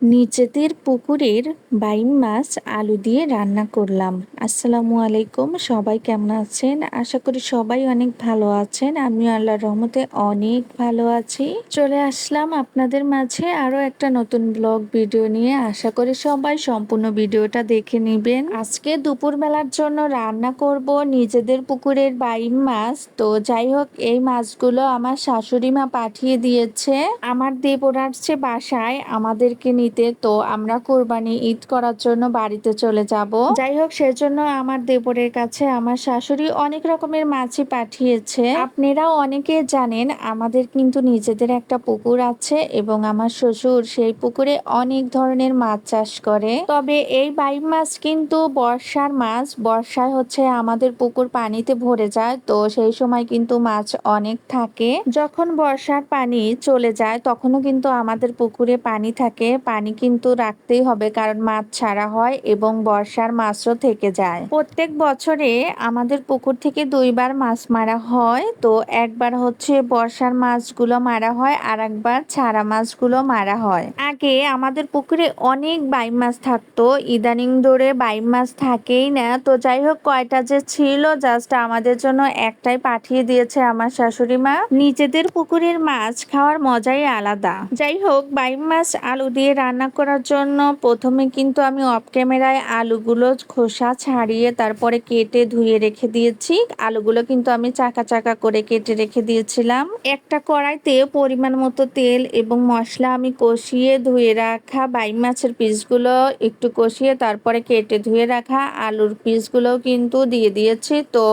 নিচেদের পুকুরের বাইম মাছ আলু দিয়ে রান্না করলাম। আসসালামু আলাইকুম, সবাই কেমন আছেন? আশা করি সবাই অনেক ভালো আছেন। আমি আল্লাহর রহমতে অনেক ভালো আছি। চলে আসলাম আপনাদের মাঝে আরও একটা নতুন ব্লগ ভিডিও নিয়ে। আশা করি সবাই সম্পূর্ণ ভিডিওটা দেখে নেবেন। আজকে দুপুর বেলার জন্য রান্না করব নিজেদের পুকুরের বাইম মাছ। তো যাই হোক, এই মাছগুলো আমার শাশুড়ি মা পাঠিয়ে দিয়েছে। আমার দেবর আসছে বাসায় আমাদেরকে নিতে তো আমরা কোরবানি ঈদ করার জন্য বাড়িতে চলে যাব। যাই হোক সেজন্য আমার দেবরের কাছে আমার শাশুড়ি অনেক রকমের মাছই পাঠিয়েছে। আপনারাও অনেকে জানেন, আমাদের কিন্তু নিজেদের একটা পুকুর আছে এবং আমার শ্বশুর সেই পুকুরে অনেক ধরনের মাছ চাষ করে। তবে এই বাইম মাছ কিন্তু বর্ষার মাছ, বর্ষায় হচ্ছে আমাদের পুকুর পানিতে ভরে যায়, তো সেই সময় কিন্তু মাছ অনেক থাকে। যখন বর্ষার পানি চলে যায়, তখনও কিন্তু আমাদের পুকুরে পানি থাকে, পানি কিন্তু রাখতেই হবে, কারণ মাছ ছাড়া হয় এবং বর্ষার মাছও থেকে যায়। প্রত্যেক বছরে আমাদের পুকুর থেকে দুইবার মাছ মারা হয়, তো একবার হচ্ছে বর্ষার মাছগুলো মারা হয় আর একবার ছাড়া মাছগুলো মারা হয়। আগে আমাদের পুকুরে অনেক বাইম মাছ থাকতো, ইদানিং ধরে বাইম মাছ থাকেই না, তো যাই হোক কয়টা যে ছিল, জাস্ট আমাদের জন্য একটাই পাঠিয়ে দিয়েছে আমার শাশুড়ি মা। নিজেদের পুকুরের মাছ খাওয়ার মজাই আলাদা। যাই হোক, বাইম মাছ আলু দিয়ে করার জন্য প্রথমে কিন্তু আমি অফ ক্যামেরায় আলুগুলো খোসা ছাড়িয়ে তারপরে কেটে ধুয়ে রেখে দিয়েছি। আলুগুলো কিন্তু আমি চাকা চাকা করে কেটে রেখে দিয়েছিলাম। একটা কড়াইতে পরিমাণ মতো তেল এবং মশলা আমি কষিয়ে ধুয়ে রাখা বাই মাছের পিসগুলো একটু কষিয়ে তারপরে কেটে ধুয়ে রাখা আলুর পিসগুলোও কিন্তু দিয়ে দিয়েছি। তো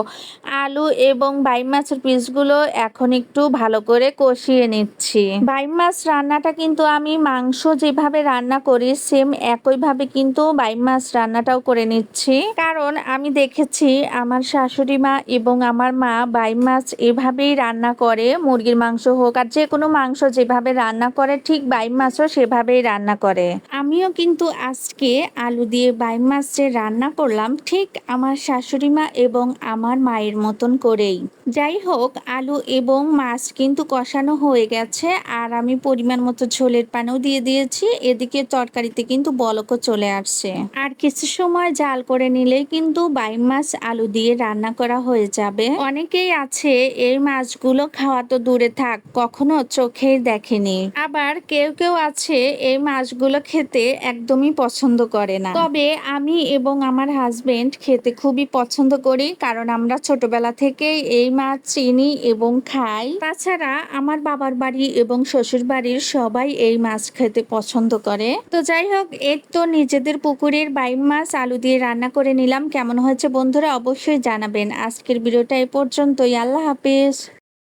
আলু এবং বাই মাছের পিসগুলো এখন একটু ভালো করে কষিয়ে নিচ্ছি। বাই মাছ রান্নাটা কিন্তু আমি মাংস যেভাবে রান্না করি সেম একইভাবে কিন্তু বাইম মাছ রান্নাটাও করে নিচ্ছি। কারণ আমি দেখেছি আমার শাশুড়ি মা এবং আমার মা বাইম মাছ এভাবেই রান্না করে, মুরগির মাংস হোক আর যে কোনো মাংস যেভাবে রান্না করে, ঠিক বাইম মাছও সেভাবেই রান্না করে। আমিও কিন্তু আজকে আলু দিয়ে বাইম মাছ যে রান্না করলাম, ঠিক আমার শাশুড়ি মা এবং আমার মায়ের মতন করেই। যাই হোক, আলু এবং মাছ কিন্তু কষানো হয়ে গেছে, আর আমি পরিমাণ মতো ঝোলের পানিও দিয়ে দিয়েছি এদিকে তরকারিতে কিন্তু বলকও চলে আসছে। আর কিছু সময় জাল করে নিলেই কিন্তু বাইম মাছ আলু দিয়ে রান্না করা হয়ে যাবে। অনেকেই আছে, এই মাছগুলো খাওয়া তো দূরে থাক, কখনো চোখে দেখেনি। আবার কেউ কেউ আছে, এই মাছগুলো খেতে একদমই পছন্দ করে না। তবে আমি এবং আমার হাজবেন্ড খেতে খুবই পছন্দ করি, কারণ আমরা ছোটবেলা থেকেই এই মাছ চিনি এবং খাই। তাছাড়া আমার বাবার বাড়ি এবং শ্বশুর বাড়ির সবাই এই মাছ খেতে পছন্দ করে। তো যাই হোক এর তো নিজেদের পুকুরের বাইম মাছ, আলু দিয়ে রান্না করে নিলাম। কেমন হয়েছে বন্ধুরা অবশ্যই জানাবেন। আজকের ভিডিওটা এ পর্যন্তই। আল্লাহ হাফিজ।